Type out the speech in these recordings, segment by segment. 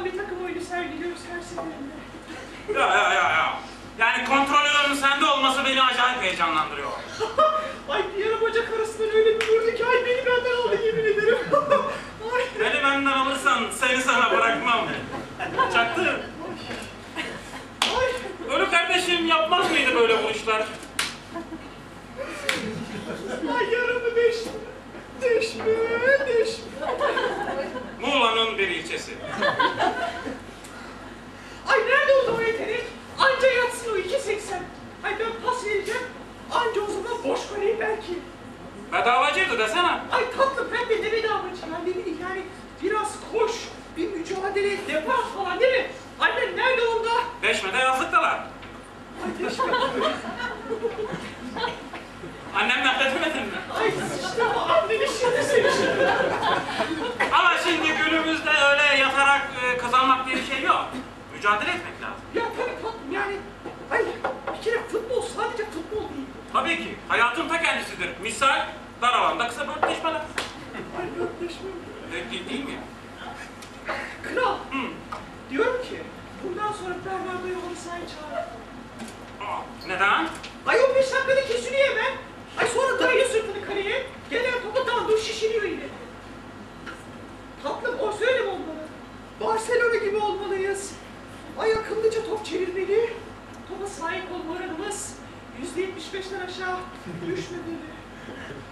kayıp ama tam bir takım oyunu sergiliyoruz her seferinde. Ya ya ya ya. Yani kontrolörün sende olması beni acayip heyecanlandırıyor. Ay diğer bacak arasından öyle bir vurdu ki ay beni benden aldı yemin ederim. ay. Beni benden alırsan seni sana bırakmam. Çaktı. Ay. Ölü kardeşim yapmaz mıydı böyle vuruşlar? Ay yaramı deşme. Deşme, deşme. Muğla'nın bir ilçesi. Ay nerede oldu o yetenek? Anca yatsın o 2.80. Ay ben pas vereceğim. Anca o zaman boş kaleyi belki. Bedavacıydı desene. Ay tatlım ben de ne bedavacı ya ne bileyim yani biraz koş, bir mücadele, defans falan değil mi? Annen nerede onda? Deşme'de yazlıktalar. Ay deşme. Annemden de demedin mi? Ay işte bu annenin şimdi seni şimdi. Ama şimdi günümüzde öyle yatarak e, kazanmak diye bir şey yok. Mücadele etmek lazım. Ya tabii tatlım yani. Ay bir kere futbol sadece futbol değil. Tabii ki. Hayatın ta kendisidir. Misal dar alanda kısa börtleşmeler. Ay dörtleşme. Değil, değil, mi? Kral Hı. diyorum ki bundan sonra Bernardo'yu halı sahaya çağır. Aa, neden?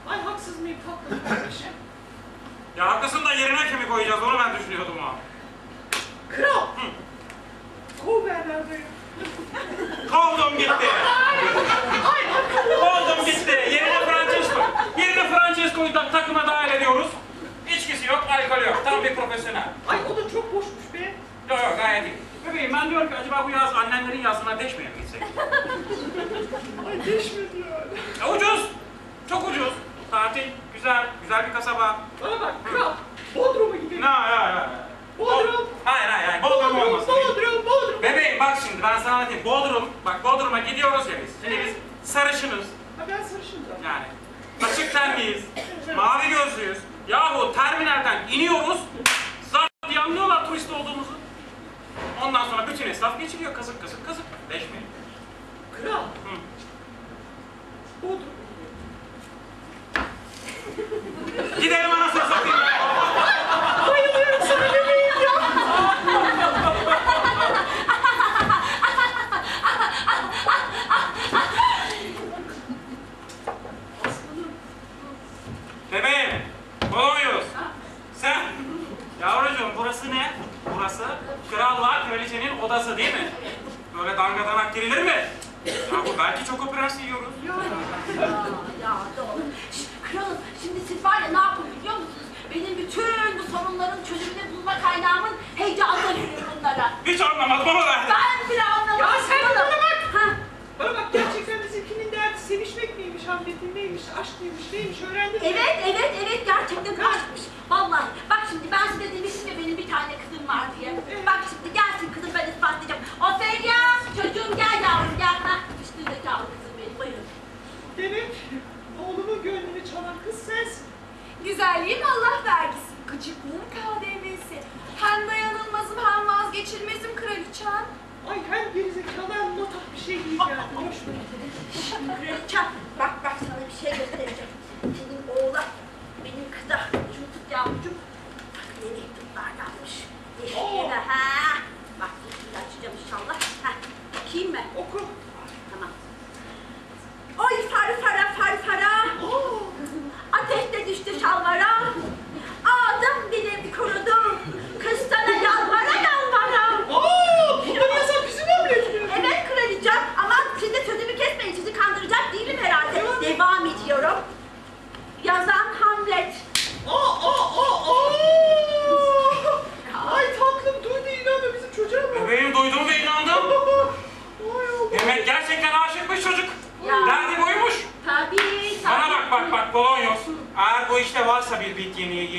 Ay haksız mıyım tatlım kardeşim? Ya haklısın da yerine kimi koyacağız onu ben düşünüyordum ha. Kral! Kov Bernardo'yu. Kovdum gitti. Ay akıllı. Kovdum gitti. Yerine Francesco. Yerine Francesco'yu da takıma dahil ediyoruz. İçkisi yok, alkol yok. Tam bir profesyonel. Ay o da çok boşmuş be. Yok yok gayet iyi. Bebeğim ben diyorum ki acaba bu yaz annenlerin yazına deşmeye mi gitsek? Ay değişmedi yani. E, ucuz. Çok ucuz. Tatil güzel. Güzel bir kasaba. Bana bak kral. Bodrum'a gidelim. Ne ya ya. Bodrum. Hayır hayır hayır. Bodrum olmasın. Bodrum, Bodrum. Bebeğim bak şimdi ben sana anlatayım. Bodrum, bak Bodrum'a gidiyoruz ya biz. Şimdi biz sarışınız. Ha ben sarışın zaten. Yani açık tenliyiz, mavi gözlüyüz. Yahu terminalden iniyoruz, zart diye anlıyorlar turist olduğumuzu. Ondan sonra bütün esnaf geçiliyor kazık kazık kazık. Leşmeyin. Kral. Hı. Bodrum. Gidelim anasını satayım ya. Bayılıyorum sana bebeğim ya. Aslanım. Bebeğim, Polonyos. Sen, yavrucuğum burası ne? Burası kralla kraliçenin odası değil mi? Böyle dangadanak girilir mi? Ya bu belki çok operasyon yiyoruz. Ya. Ya doğru. Kralım şimdi siz var ya ne yapın biliyor musunuz? Benim bütün bu sorunların çözümünü bulma kaynağımın heyecanla yürüyor bunlara. Hiç anlamadım ama ben. Ben bile anlamadım. Ya sen bana bak. Ha, Bana bak gerçekten bizimkinin derdi sevişmek miymiş, hamletin neymiş, aşk mıymış, neymiş öğrendin mi? Evet, evet, evet gerçekten aşkmış. Vallahi bak şimdi ben size demiştim ya benim bir tane kızım var diye. Güzelliğin Allah vergisi, gıcıklığın KDV'si. Hem dayanılmazım hem vazgeçilmezim kraliçem. Ay hem gerizekalı hem notak bir şey değil yani. Boş ver. Kraliçem bak 经历。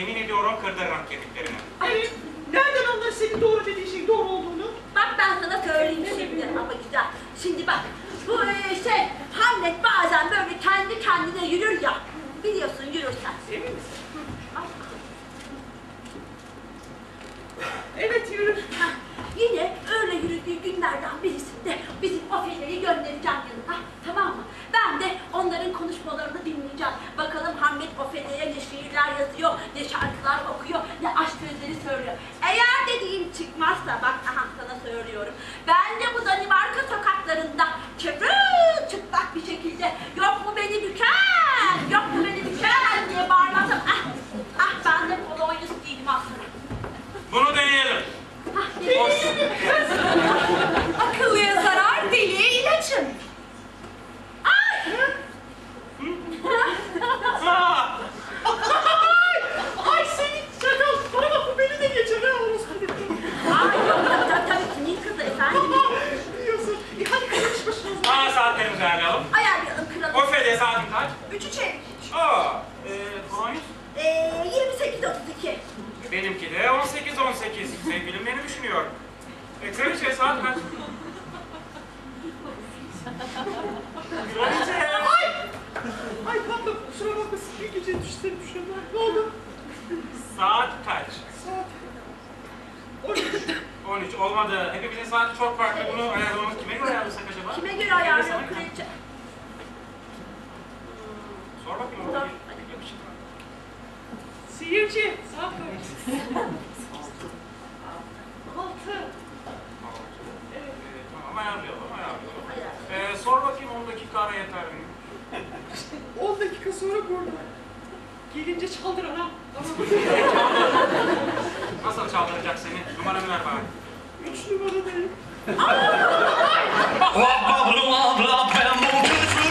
Sevgilim beni düşünüyor. E, kraliçe saat kaç? Kraliçe! Ay pardon kusura bakmasın bir gece düşlerim şunlar. Ne oldu? Saat kaç? Saat 13. 13 olmadı. Hepimizin saati çok farklı. Bunu ayarlamamız sonra burada. Gelince çaldır. Tamam. Nasıl çaldıracak seni? Numaranı ver bana. 3 numaradayım. Blah blah blah blah blah